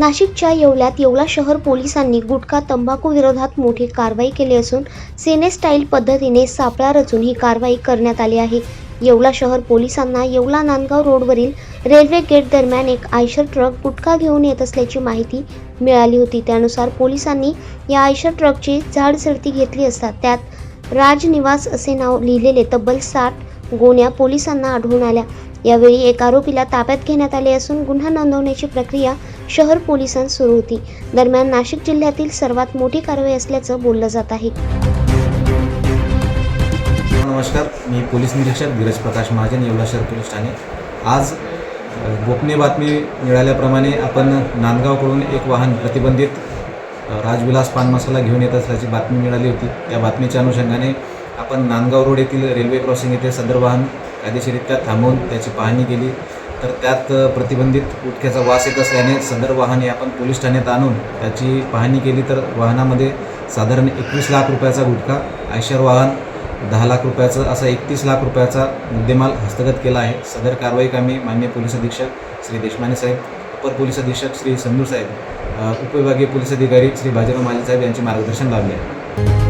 नाशिकच्या येवल्यात येवला शहर पोलिसांनी गुटखा तंबाखू विरोधात मोठी कारवाई केली असून सेने स्टाईल पद्धतीने सापळा रचून ही कारवाई करण्यात आली आहे. येवला शहर पोलिसांना येवला नांदगाव रोडवरील रेल्वे गेट दरम्यान एक आयशर ट्रक गुटखा घेऊन येत असल्याची माहिती मिळाली होती. त्यानुसार पोलिसांनी या आयशर ट्रकची झाडसरती घेतली असता त्यात राजनिवास असे नाव लिहिलेले तब्बल साठ गोण्या पोलिसांना आढळून आल्या. यावेळी एक आरोपीला ताब्यात घेण्यात आले असून गुन्हा नोंदवण्याची प्रक्रिया शहर पोलिसांत सुरू होती. दरम्यान नाशिक जिल्ह्यातील सर्वात मोठी कारवाई असल्याचं बोललं जात आहे. नमस्कार मी पोलीस निरीक्षक धीरज प्रकाश महाजन येवला शहर पोलीस ठाणे. आज गोपनीय बातमी मिळाल्याप्रमाणे आपण नांदगावकडून एक वाहन प्रतिबंधित राजविलास पान मसाला घेऊन येत असल्याची बातमी मिळाली होती. त्या बातमीच्या अनुषंगाने आपण नांदगाव रोड येथील रेल्वे क्रॉसिंग येथे सदर वाहन कायदेशीरित्या थांबवून त्याची पाहणी केली. तर त्यात प्रतिबंधित गुटख्याचा वास येत असल्याने सदर वाहन हे आपण पोलीस ठाण्यात आणून त्याची पाहणी केली तर वाहनामध्ये साधारण एकवीस लाख रुपयाचा गुटखा आयशर वाहन दहा लाख रुपयाचं असा एकतीस लाख रुपयाचा मुद्देमाल हस्तगत केला आहे. सदर कारवाई कामी मान्य पोलीस अधीक्षक श्री देशमाने साहेब अपर पोलीस अधीक्षक श्री संधू साहेब उपविभागीय पोलीस अधिकारी श्री बाजीराव माली साहेब यांचे मार्गदर्शन लाभले आहे.